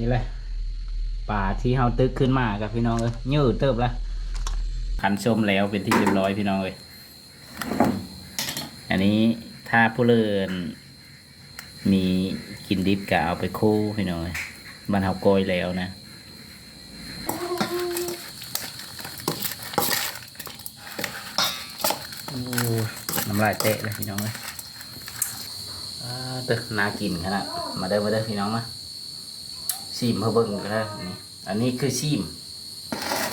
นี่แหละป่าที่เฮาตึกขึ้นมากับพี่น้องเอ้ยยืดเติบละขันชมแล้วเป็นที่เรียบร้อยพี่น้องเอ้ยอันนี้ถ้าผู้เลินมีกินดิบก็เอาไปคู่พี่น้องเอ้ยบ้านเฮาโกยแล้วนะโอ้ยน้ำลายเตะเลยพี่น้องเลยอ่าตึกน่ากินขนาดมาเด้อมาเด้อพี่น้องมา ซีมเพื่อเบิ่งก็ได้อันนี้อันนี้คือซีม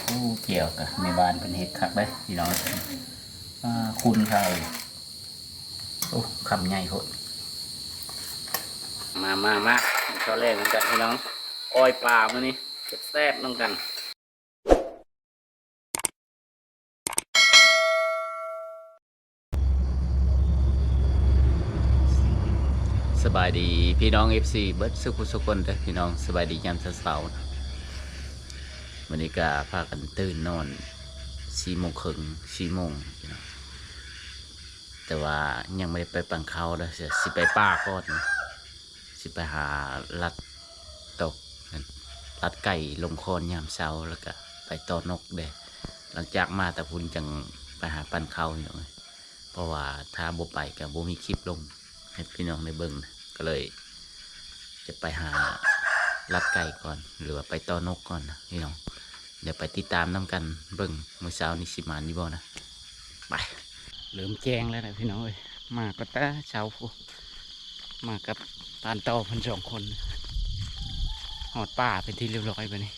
โอ้เกี่ยวกับในบ้านเป็นเห็ดคักได้พี่น้องคุณเขาโอ้คำใหญ่โหดมามามาตอนแรกเหมือนกันพี่น้องอ้อยปลามานี่แซ่บๆน้องกัน สบายดีพี่น้อง FC เบิร์ดสุขุสุคนเด้อพี่น้องสบายดียามเช้าๆวันนี้ก็พากันตื่นนอนสี่โมงครึ่งสี่โมงแต่ว่ายังไม่ได้ไปปังเขาเลยเสียสิไปป้าก่อนสิไปหาลัดตกลัดไก่ลงคอนยามเช้าแล้วก็ไปต่อนกเด้หลังจากมาแต่พุ่นจังไปหาปันเขาพี่น้องเอ้ยเพราะว่าถ้าบ่ไปกับบ่มีคลิปลงให้พี่น้องได้เบิ่งนะ ก็เลย จะไปหาลัดไก่ก่อน หรือว่าไปต่อนกก่อนนะพี่น้อง เดี๋ยวไปติดตามน้ำกันเบิ่งมือเช้านี้สิมานี่บ่นะไปเริ่มแจ้งแล้วนะพี่น้องเอ้ยมากับตาเช้าพูมากับตานเต่าเพันสองคนหอดป่าเป็นที่เรียบร้อยไปนี่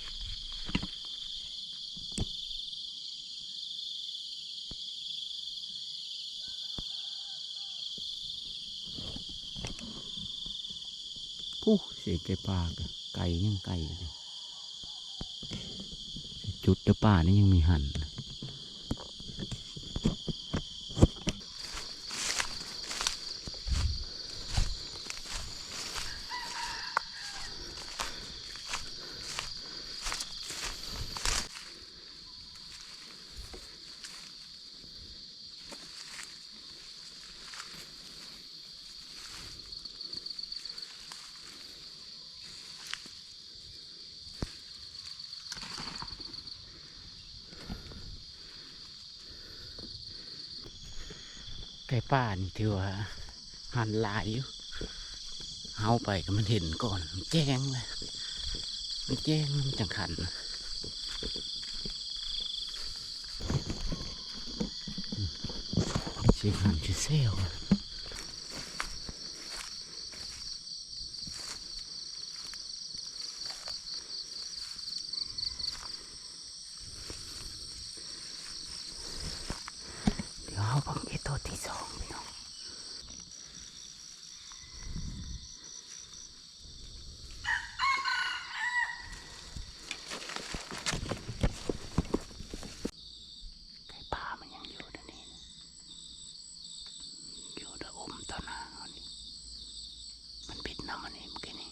ผู้เสกไก่ป่าไก่ยังไก่จุดเดอป่านี่ยังมีหันนะ ไก่ป้านี่ถือว่าหันลายอยู่เฮาไปก็มันเห็นก่อนแจ้งเลยมันแจ้งมันจังขันเสียงหันชื่อเซละเดี๋ยวเอาบังเอตัวที่สองพี่น้องไก่ป่ามันยังอยู่เดี๋ยวนี้นะอยู่เดยวอมต่อหน้าเอานี่มันปิดน้ำมันนี่เมื่อกี้นี่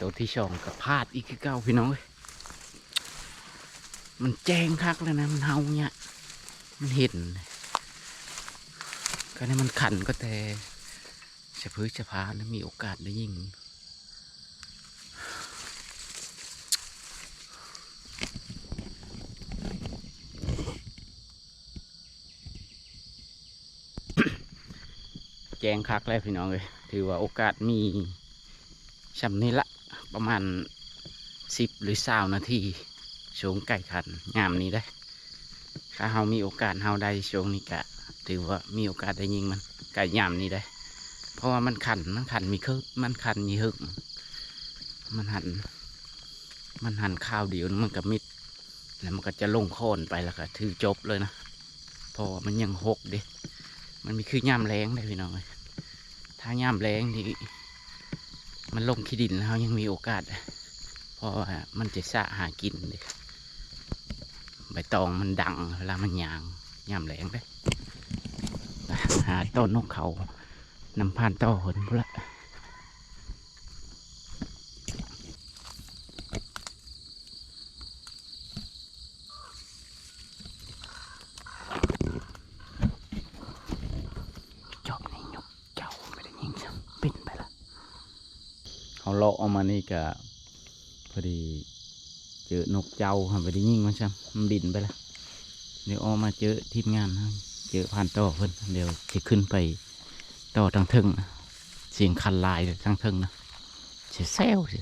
ตัวที่สองกับพาดอีกคือเก้าพี่น้องเอ้ยมันแจ้งคักเลยนะมันเฮาเนี่ยมันเห็นก็นี่มันขันก็แต่จะพื้จะพานะมีโอกาสได้ยิงแจ้งคักแล้วพี่น้องเลยถือว่าโอกาสมีชำนี้ละ ประมาณสิบหรือสานาทีชงไก่ขันงามนี้ได้ถ้าเฮามีโอกาสเฮาได้ชงนี้กะถือว่ามีโอกาสได้ยิงมันไก่ยามนี้ได้ เพราะว่ามันขันมันขันมีคือมันขันมีหึกมันหัน มันหันข้าวเดียวมันกับมิดแล้วมันก็จะลงโค่นไปแล้วก็ถือจบเลยนะเพราะว่ามันยังหกเดิมันมีคือย่ามแรงได้พี่น้องเลยถ้าย่ามแรงนี่ มันลงขี้ดินแล้วยังมีโอกาส เพราะว่ามันจะสะหากินเลยใบตองมันดังเวลามันยางยามแหลงได้ไปหาต้นนกเขานำพานต้อหนพุละจอบนี่ยกเจ้าไม่ได้ยิงซ้ำปิ่นไปละ เขาเลาะออกมานี่กะพอดีเจอนกเจ้าทำไปได้ยิ่งมันใช่มันบินไปล้วเดี๋ยวออกมาเจอทีมงานเจอผ่านต่อเพิ่นเดี๋ยวจะขึ้นไปต่อทางเทึงเสียงคันลายทางเทึงนะเสียแซวสิ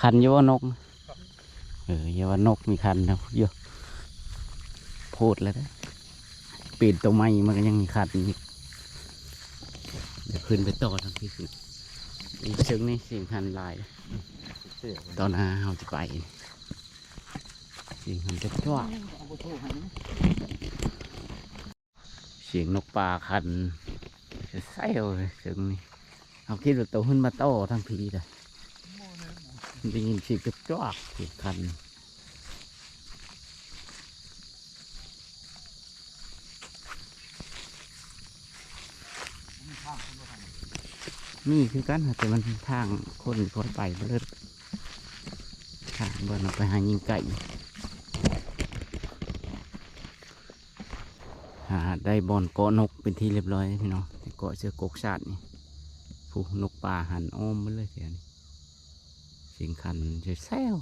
คันเยาวนก เออเยาวนกมีคันนะเยอะพูดแล้วนะ ปีนตัวไม้มันก็ยังมีคันอีกเดี๋ยวขึ้นไปต่อทางที่สุดอีกเชิงนี่สียงหันลาย ตอนหาเราจะไปสียงหันจะจ้วกเสียงนกป่าคันจะแซวเลยเสียงนี่เอาคิดว่าโตขึ้นมาโตทั้งพีเลยได้ยินเสียงจะจ้วกเสียงคัน นี่คือกันค่ะแต่มันทางคนคนไปเลิศทางบนไปหายิงไก่หาได้บอลเกาะนกเป็นที่เรียบร้อยพี่น้องเกาะเชือกกกชาตินี่ผู้นกป่าหันอ้อมมาเลยเสียนี่เสียงคันจะแซว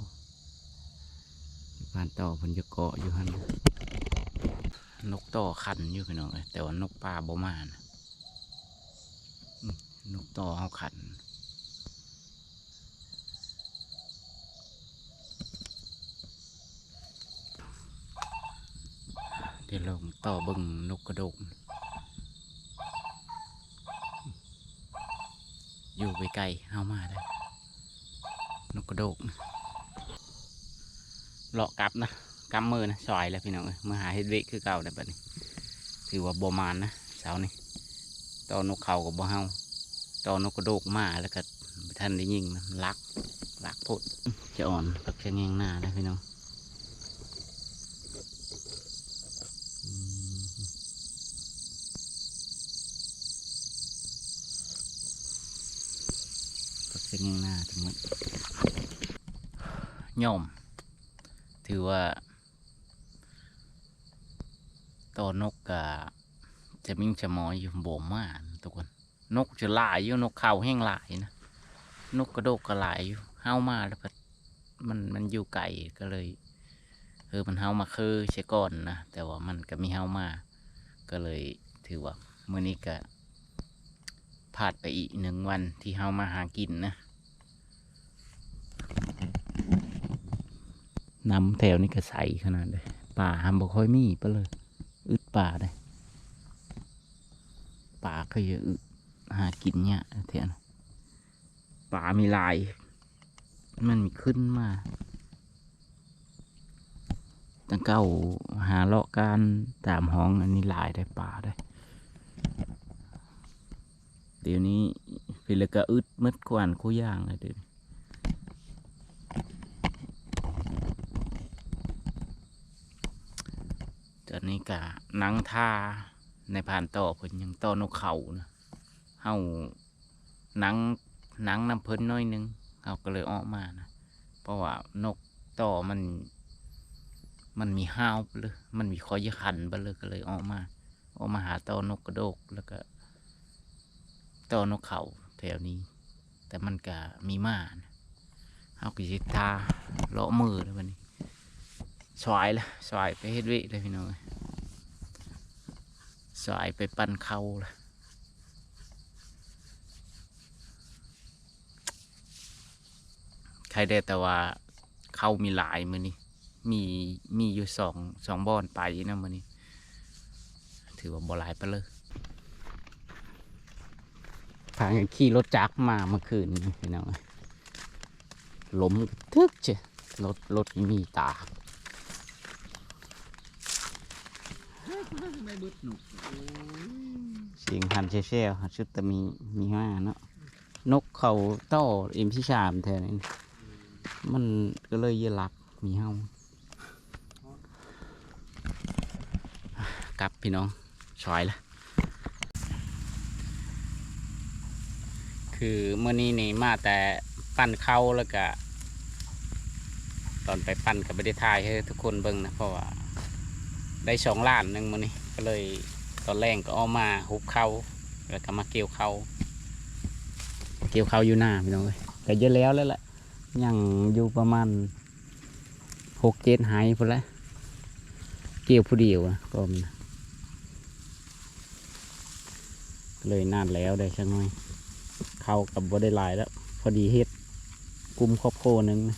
ผ่านต่อเพันจะเกาะอยู่หันนกต่อคันอยู่พี่น้องเอ้ยแต่ว่านกป่าบ่มานะ นกต่อเอาขัน เดี๋ยวลงต่อบึงนกกระโดกอยู่ไปไกลเอามาได้นกกระโดกเลาะกลับนะกำมือนะซอยแล้วพี่น้องเอ้ยมหาเฮ็ดเวกคือเก่าได้ปะนี่ถือว่าบ่มานนะเสานี่ต่อนกเขากับบ่เฮา ตอนนกกระโดกมาแล้วก็ท่านได้ยิงมันลักลักโพดจะอ่อนปักชะแงงหน้านะพี่น้องอืมปักชะแงงหน้าทั้งหมดย่อม ถือว่าตอนนกกะจะมิ่งจะมอยอยู่บ่มมากทุกคน นกจะหลายอยู่นกเขาแห้งหลายนะนกกระโดกก็หลายอยู่เฮามาแล้วก็มันมันอยู่ไกลก็เลยเออมันเฮามาคือเชก่อนนะแต่ว่ามันก็มีเฮามา ก็เลยถือว่ามื้อนี้ก็พลาดไปอีกหนึ่งวันที่เฮามาหากินนะน้ำแถวนี้ก็ใสขนาดเลยป่าหำบ่ค่อยมีไปเลย อึดป่าเลยป่าก็เยอะอึด หากินเนี่ยเทียนป่ามีลาย มันมีขึ้นมาตั้งเก้าหาเลาะการตามห้องอันนี้ลายได้ป่าได้ เดี๋ยวนี้ฟิลกะอึดมืดกวนคู่ย่างเลยเดี๋ยวนี้ตอนนี้กะนังท่าในผ่านต่อเพิ่นยังต่อนกเขานะ เฮาหนังหนังน้ำเพิ่นน้อยหนึงเฮาก็เลยออกมานะ เพราะว่านกต่อมัน มันมีห้าวไปเลยมันมีคอยขันไปเลยก็เลยออกมา ออกมาหาต่อนกกระโดกแล้วก็ต่อนกเขาแถวนี้ แต่มันก็มีมานะเฮาก็สิทาเลาะมือเลยวันนี้สวายละสวายไปเฮ็ดเวิเลยพี่น้องเอ้ยสวายไปปั้นเข้าละ ครได้แต่ว่าเข้ามีหลายมือนี้มีมีอยู่สองสองบอนไปนะมือนี้ ถือว่าบ่หลายไปเลยพากันขี่รถจักรมาเมื่อคืนพี่น้องล้มทึกเจ้รถรถมีตาเสียงหันเชี่ยวชุดแตะมีมีห้าเนาะนกเขาโต้เอ็มที่สามแทนนี่ มันก็เลยเยอะหลักมีเฮากลับพี่น้องชอยละคือเมื่อนี้นี่มาแต่ปั้นเข้าแล้วก็ ตอนไปปั้นกับไม่ได้ถ่ายให้ทุกคนเบิ่งนะเพราะว่า ได้สองล้านหนึ่งมื้อนี้ก็เลยตอนแรกก็เอามาหุบเขาแล้วก็มาเกี่ยวเขาเกี่ยวเขาอยู่หน้าพี่น้องเลยก็เยอะแล้วแล้วแหละ ยังอยู่ประมาณหกเจ็ดหายพอละเกี่ยวผู้เดียวนะก็มันเลยนานแล้วได้ช่างน้อย เข้ากับบ่ได้ลายแล้ว พอดีเฮ็ดกลุ่มครอบโคหนึ่งนะ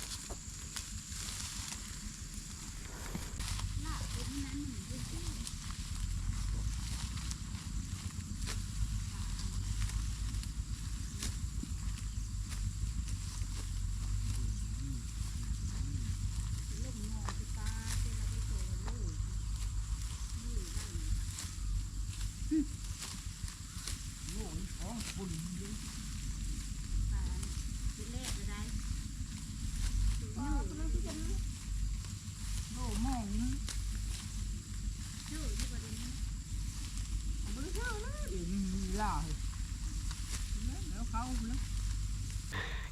โน่มองนะบ่ได้เข้านะเดี๋ยวมีล่าให้แล้วเข้าแล้ว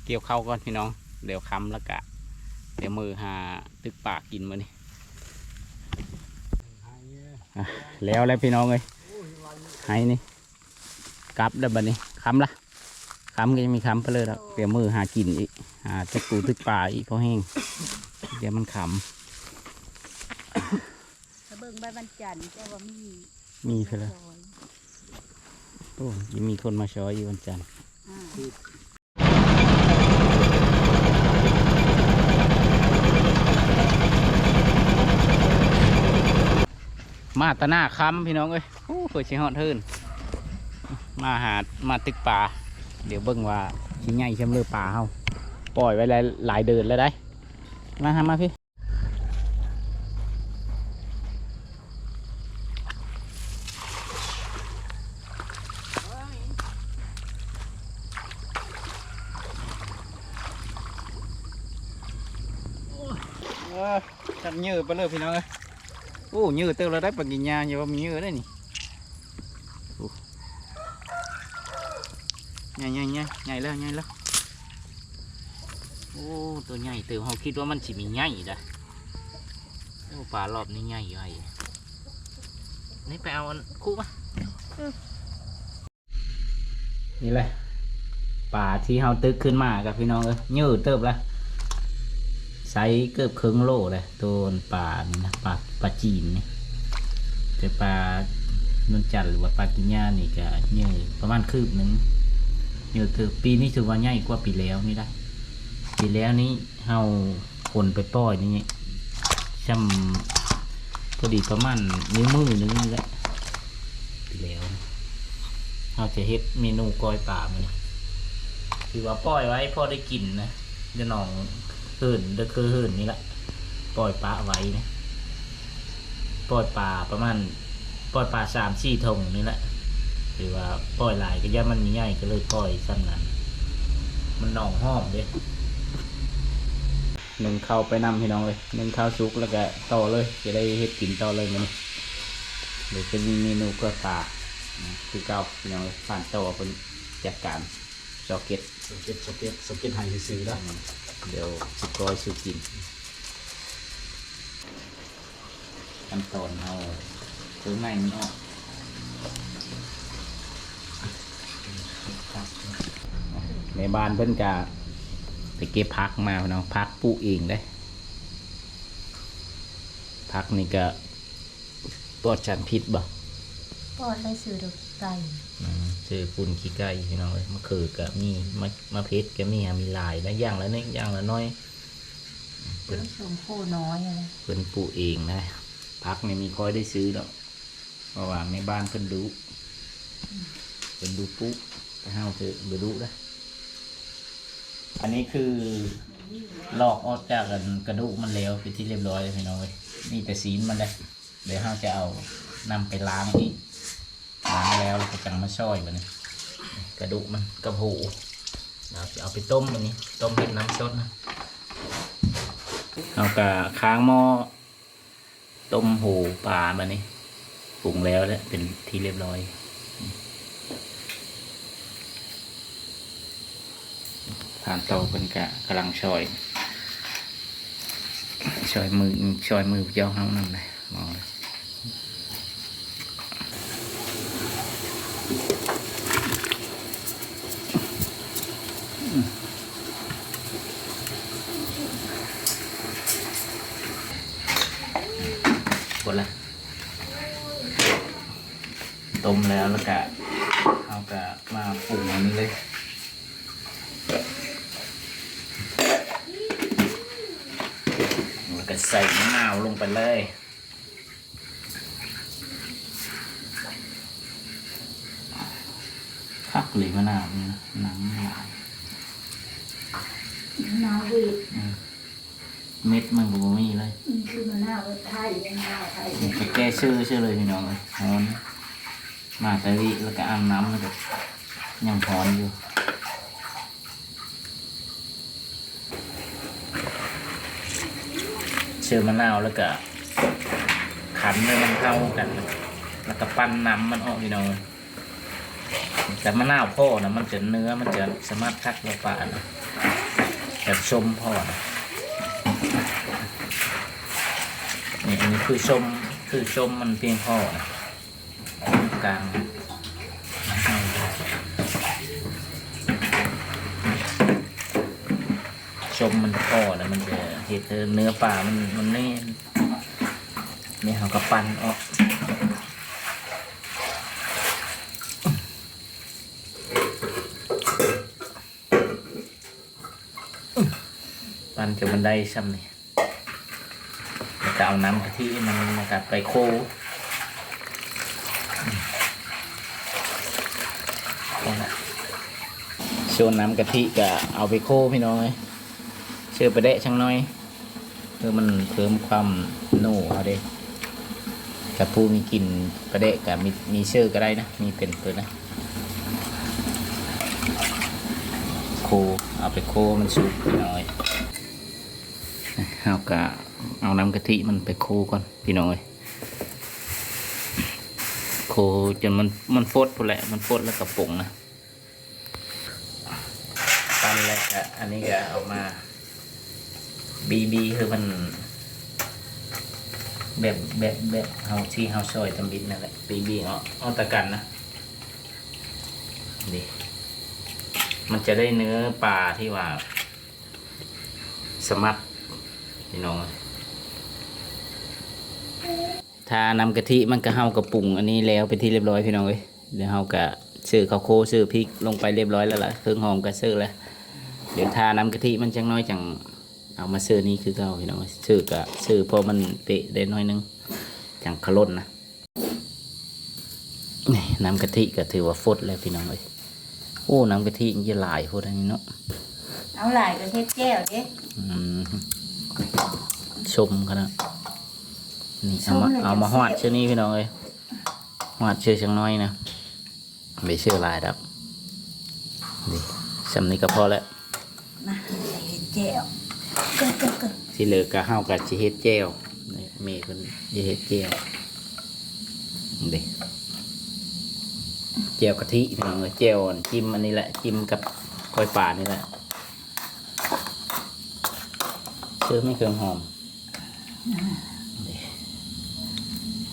เกี่ยวเข้าวก่อนพี่น้อง เดี๋ยวค้ำแล้วกะ เดี๋ยวมือหาตึกปากกินมานี่หายเนี่ยอะแล้วแล้วพี่น้องเลยโอ้ยวันให้นี่กลับเด้อบัดนี้ค้ำละค้ำก็จะมีค้ำไปเลยแล้วเดี๋ยวมือหากินอีกหาตึกปูตึกป่าอีกเพราะแห้งเดี๋ยวมันขถ้าเบิ่งใบวันจันทร์แต่ว่ามีำมีไปแล้วซอยโอ้ยังมีคนมาช้อยอยู่วันจันทร์ มาตะหน้าค้ำพี่น้องเอ้ยโอ้เปิดชิฮอดเทินมาหามาตึกป่าเดี๋ยวเบิ่งว่าชิ้นใหญ่ช่ำเลือป่าเฮาปล่อยไว้หลายหลายเดือนแล้วได้ มาหามาพี่เออจัดยืดไปเลยพี่น้องเอ้ย อ้ยืดเติมเราได้ปกิญญาอย่าว่ามียืดได้นี่ใหญ่ใหญ่ใหญ่ใหญ่แล้วใหญ่แล้วโอ้ตัวใหญ่เติมเขาคิดว่ามันสิมีใหญ่ด้ะโอ้ปลารอบนี้ใหญ่ใหญ่นี่ไปเอาคู่ปะนี่แหละป่าที่เฮาตึกขึ้นมากับพี่น้องเอ้ยยืดเติบละไซส์เกือบครึ่งโลเลยตัวปลานี่นะปลา ปลาจีนนี่แต่ปลานวลจันทร์หรือว่าปลากินย่านี่ก็เยอะประมาณคืบหนึ่งเยอะคือปีนี้ถือว่าใหญ่กว่าปีแล้วนี่ได้ปีแล้วนี้เฮาคนไปปล่อยนี่ช่ำพอดีประมาณนิ้วมือหนึงนี่แหละปีแล้วเฮาจะเฮ็ดเมนูก้อยปลามันถือว่าปล่อยไว้พอได้กินนะเดี๋ยวน้องหื่นเด็กคือหื่นนี่แหละปล่อยปลาไว้นะ ปล่อยปลาประมาณปล่อยปลาสามสี่ทงนี่แหละหรือว่าปล่อยหลายก็ย่ามันมีใหญ่ก็เลยปล่อยสั้นนั้นมันหนองห้อมเด้หนึ่งเข้าไปนำพี่น้องเลยหนึ่งข้าวซุกแล้วก็ต่อเลยจะได้เฮ็ดกินต่อเลยมันเดี๋ยวจะมีเมนูกระปลานะคือเก้าพี่น้องเลยผ่านต่อเป็นจัดการจอกเก็ตสเก็ตสเก็ตสเก็ตให้ซื้อๆแล้วเดี๋ยวสุกร้อยสุกิน ขั้นตอนเอาตัวไม้มันออกในบ้านเพิ่นกะไปเก็บพักมาเนาะพักปลูกเองได้พักนี่ก็ปลอดสารพิษบ่ปอดได้ซื้อดอกไก่อืมซื้อปุ่นขี้ไก่พี่น้องเลยมะเขือก็มีมะมะเพชรก็มีหามีหลายนะอย่างละนิดอย่างละน้อยเพิ่นชมโคน้อยอะไรเพิ่นปลูกเองนะ พักไม่ยมีค่อยได้ซื้อหรอกเพราะว่าในบ้านเพิ่นดูเพิ่นดูปุ๊บไปห้าวเถอะไปดูนะอันนี้คือลอกออกจากกันกระดูกมันแล้วไปที่เรียบร้อยเลยพี่น้อยนี่แต่สีนมันเลยเดี๋ยวห้าวจะเอานำไปล้างอีกล้างแล้วก็จังมาช่อยมันนี่กระดูกมันกระหูเราจะเอาไปต้มมันนี้ ต้มเป็นน้ำซดนะเอากะค้างหม้อ ต้มหูปลามานนี่ปรุงแล้วแล้วเป็นที่เรียบร้อย ผ่านเตาเป็นกะกำลังช่อยช่อยมือช่อยมือเจ้าเฮานั่นเลยมองเลยกดละต้มแล้วแล้วก็เอากะมาปรุงอันนี้เลย แล้วก็ใส่มะ นาวลงไปเลยคักเลยมะนาวนี่นะน้ำมะนาวมะนาววีดอืมเม็ดมันก็บ่มีเลยมันคือมะนาวไทยมะนาวไทยไปแก้ชื่อชื่อเลยพี่น้องเลยฮอนมาตะวิแล้วก็อาบน้ำแล้วก็ยังฮอนอยู่ เชื่อมะนาวแล้วก็ขันให้มันเข้ากัน แล้วก็ปั้นน้ำมันออกพี่น้องแต่มะนาวพ่อนะมันจะเนื้อมันจะสามารถคัดเราปลานะแบบชมพ่อนะนี่อันนี้คือชมคือชมมันเพียงพ่อนะกลาง ชมมันพ่อนะมันจะเห็ดเนื้อปลามันมันนี่นี่เขาก็ปั้นออกปั้นจนมันได้ซ้ำนี่แล้วก็เอาน้ำกะทิมันมากัดไปโคนี่นะชวนน้ำกะทิก็เอาไปโคพี่น้องเลย เชื่อไปได้ช่างน้อยเพื่อมันเพิ่มความโน่เอาเด้กับผู้มีกลิ่นประเดะกับมีมีเชื่อก็ได้นะ มีเป็นตัวนะโคเอาไปโคมันสุกน้อยเอากะเอาน้ำกะทิมันไปโคก่อนพี่น้อยโคจนมันมันฟดพอแหละมันฟดแล้วก็ปรุงนะปั้นแล้วก็อันนี้ก็เอามา บีบีคือมัน แบบแบบแบบเฮาที่เฮาซอยทำบิดนั่นแหละบีบีเอาเอาตะกันนะดีมันจะได้เนื้อปลาที่ว่า สมัครพี่น้องถ้านำกะทิมันก็เฮากระปุงอันนี้แล้วไปนที่เรียบร้อยพี่น้องเอ้ยเดี๋ยวเฮากะซื้อข้าวโคซื้อพริกลงไปเรียบร้อยแล้วล่ะเครื่องหอมก็ซื้อแล้วเดี๋ยวทานำกะทิมันจังน้อยจัง เอามาซื้อนี่คือเก่าพี่น้องเอ้ยซื้อกะซื้อเพอมันเปะได้น้อยนึงจังขล้นนะนี่น้ำกะทิก็ถือว่าฟดแล้วพี่น้องเอ้ยโอ้น้ำกะทิมันจะหลายโพดอันนี้เนาะเอาหลายก็เฮ็ดแก้วเด้อืมชมกันนะนี่เอามาเอามาหอดเชื่อนี้พี่น้องเอ้ยหอดเชื่อช่างน้อยนะไม่เชื่อหลายครับนี่สำนี้ก็พอแล้วมาเฮ็ดแก้ว ที่เหลือก็เฮากับจิเฮ็ดแก้วนี่เมย์คนจิเฮ็ดแก้วนี่แก้วกะทิพี่น้องเอ้ยแก้วนจิ้มอันนี้แหละจิ้มกับกล้อยป่านี่แหละเชื่อไม่เครื่องหอม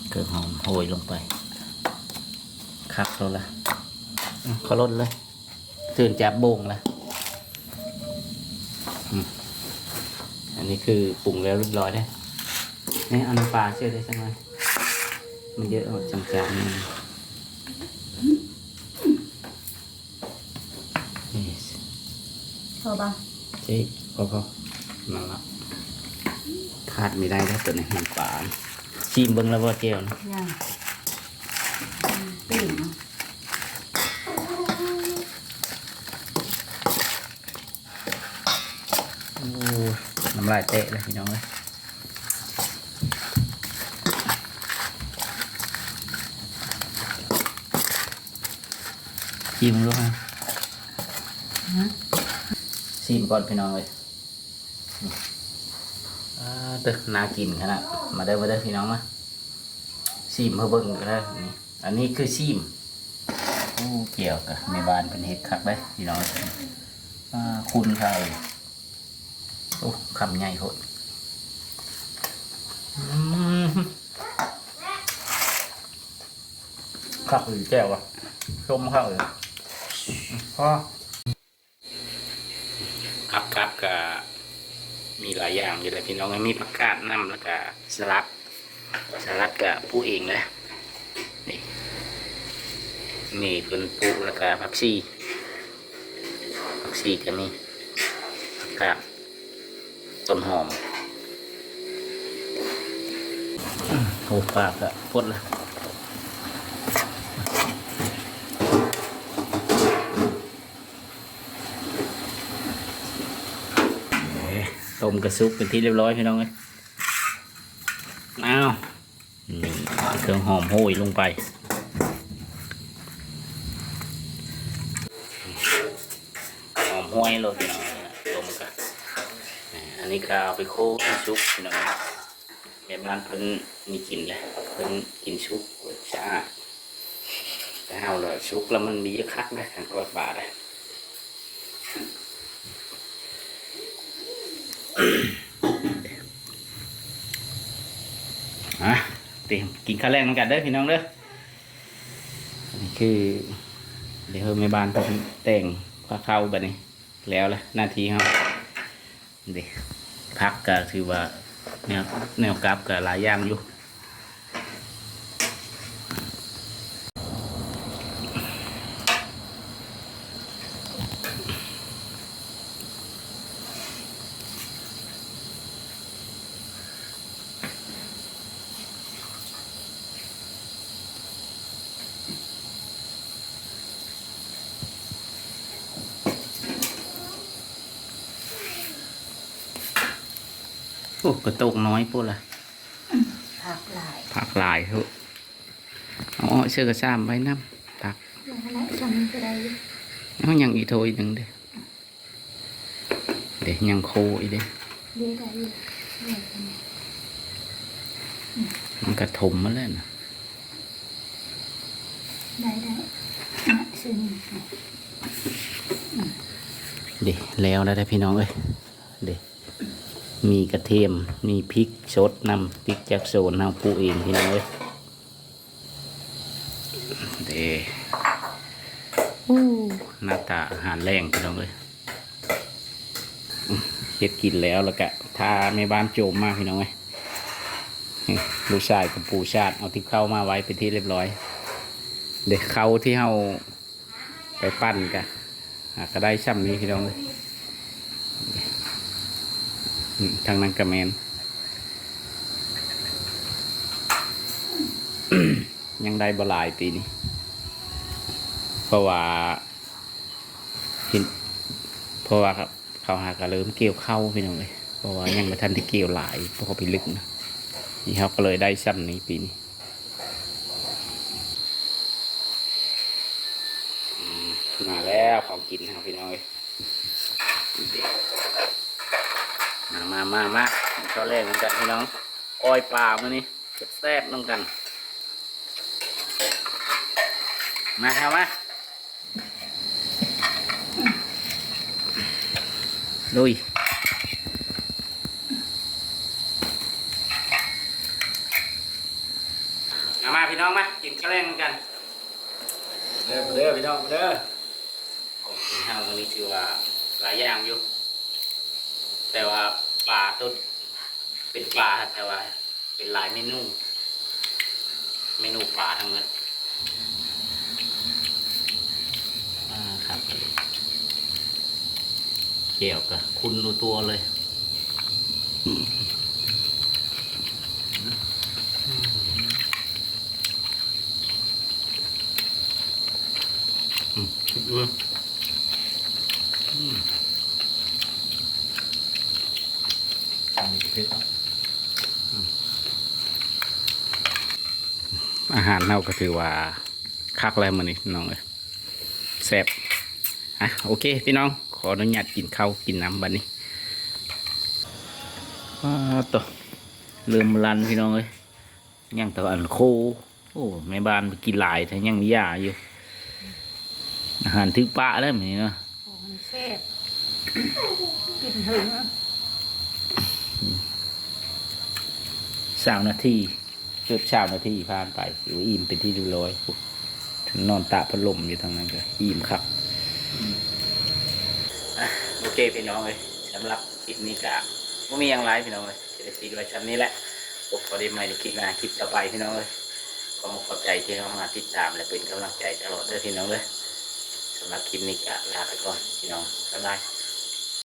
เกลืองหอมโรยลงไปคักแล้วละเขาลดเลย ตื่นจับโบงละอืม อันนี้คือปรุงแล้วเรียบร้อยได้วนี่เอาน้ำปลาเชื่อได้สักหน่อยมันเยอะเอาจางๆนี่นี่พอบ่เจ๊พอพอนั่นละขาดไม่ได้แล้วตัวนี้น้ำปลาชิมเบิ้งแล้วว่าเจียวนะยังปิ่งำลายเตะเลยพี่น้องเลยชิมด้วยฮะชิมก่อนพี่น้องเลยตึ๊อน่ากินขนาดมาได้มาได้พี่น้องมาชิมเพื่อเบิ้งก็ได้อันนี้คือชิมอู้เกี่ยวกับในบ้านเป็นเห็ดคักได้พี่น้องคุณเขา โอ้คำใหญ่โคตรอืมคักหรือแก้ววะส้มคักเลยพ่อครับครับก็มีหลายอย่างอยู่เลยพี่น้องมีผักกาดน้ำแล้วก็สลัดสลัดกับผู้เองเลยนี่นี่เป็นปูแล้วก็ผักชีผักชีก็มีผักกาด ต้นหอมอืมโอ้ปากอะพดละเอ๊ะต้มกระซุปเป็นที่เรียบร้อยพี่น้องเลยเอานี่เครื่องหอมโห้ยลงไปหอมห้วยโรยพี่น้องนี่นะต้มกันอ่าอั นี้ก็เอาไปโค้งซุปพี่น้องแม่บ้านเพิ่นมีกินเลยเพิ่นกินซุปสะอาดแต่เอาเลยซุปแล้วมันมีเยอะคักนะทางกอดบาทเลยอะเตรียมกินข้าวแรงเหมือนกันเด้อพี่น้องเด้อนนี้คือ เดี๋ยวแม่บ้านเพิ่นแต่งผ้าเข้าแบบนี้ แล้วละหน้าที่เขาเดี๋ยว พักก็ถือว่าแนวแนวกราฟก็หลายอย่างอยู่ โอ้กระตกน้อย ปุ๊ละผักหลายผักหลายเถอะอ๋อเชื่อกระซ้ำไว้น้ำผักอย่างนั้นทำก็ได้เอายังอีกโทยหนึ่งเด้อเดี๋ยวยังโคอีกเด้อเรียกได้อยู่มันกระถมมาแล้วนะได้ได้อะซึ่งเดี๋ยวแล้วแล้วได้อพี่น้องเอ้ยเดี๋ยว มีกระเทียม มีพริกสดนำพริกจากโซนเอาปูเองพี่น้องเอ้ยเดี๋ยวอู้หน้าตาอาหารแรงพี่น้องเอ้ยเฮ็ดกินแล้วแล้วก็ทาแม่บ้านโจมมากพี่น้องเอ้ยลูกชายกับปู่ชาติเอาที่เข้ามาไว้เป็นที่เรียบร้อย เด็กเขาที่เอาไปปั้นกันก็ได้ช่ำนี้พี่น้องเลย ทางนั้นกระแมนยังได้บลายปีนี้เพราะว่าเห็นเพราะว่าครับเขาหากระเริ่มเกี่ยวเข้าพี่น้องเลยเพราะว่ายังไม่ทันที่เกี่ยวหลายเพราะเขาไปลึกนะนี่เขาก็เลยได้ซ้ำนี้ปีนี้มาแล้วของกินนะครับพี่น้อย มามามามาข้าวแรกเหมือนกันพี่น้องอ้อยปลามื่อนี้แซ่บๆน้องกัน มาครับมาลุยมามาพี่น้องมากินข้าวแรกเหมือนกันเด้อเด้อพี่น้องเด้อของกินข้าววันนี้ถือว่าหลายอย่างอยู่แต่ว่า ปลาต้นเป็นปลาแต่ว่า เป็นหลายเมนูเมนูปลาทั้งนั้นอ่าครับเกี่ยวกับคุณรู้ตัวเลยอืมดูอืมอืมอาหารเราก็ถือว่าคักแล้วมันนี่น้องเอ้ยแซ่บอะโอเคพี่น้องขออนุญาตกินข้าวกินน้ำบัดนี้ว้าตัวเริ่มรันพี่น้องเลยยังแต่ว่าอันโคโอ้แม่บ้านไปกินหลายแต่ยังมียาอยู่อาหารทึกปะแล้วแบบนี้เนาะโอ้มันแซ่บกินถึงอะสามนาที เกือบสามนาทีผ่านไปอยู่อิ่มเป็นที่เรียบร้อยถึงนอนตะพัดลมอยู่ทางนั้นก็อิ่มครับโอเคพี่น้องเลยสำหรับคลิปนี้ก็ไม่มีอย่างไรพี่น้องเลยจะได้ปิดไว้ชั้นนี้แหละผมพอได้ใหม่ในคลิปหน้าคลิปต่อไปพี่น้องเลยขอขอบใจที่เข้ามาติดตามและเป็นกำลังใจตลอดเด้อพี่น้องเลยสำหรับคลิปนี้ก็ลาไปก่อนพี่น้องบ๊ายบาย